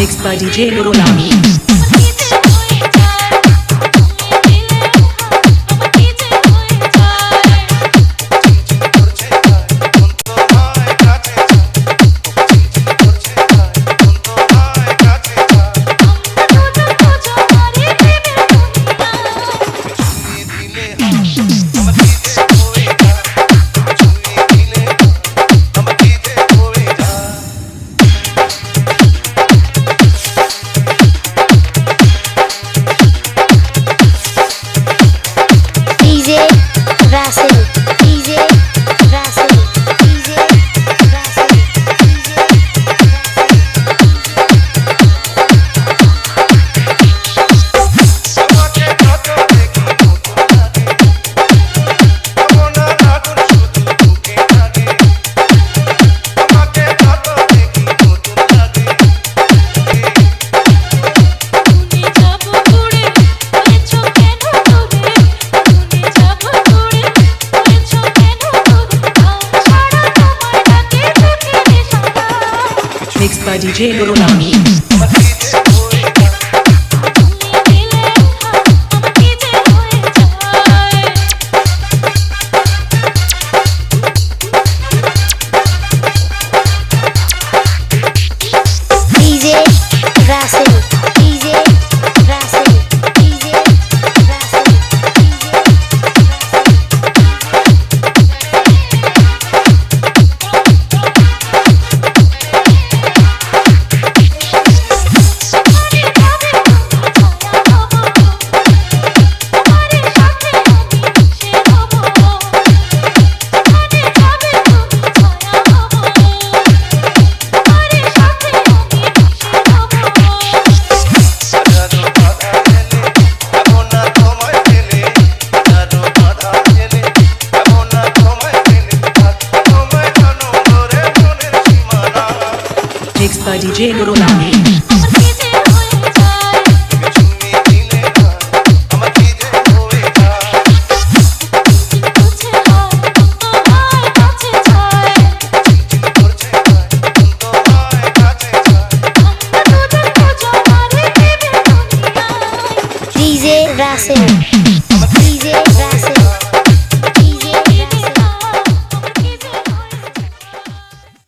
Mixed by DJ Nurulami. DJ by DJ Nurulami. DJ by DJ Nurulami.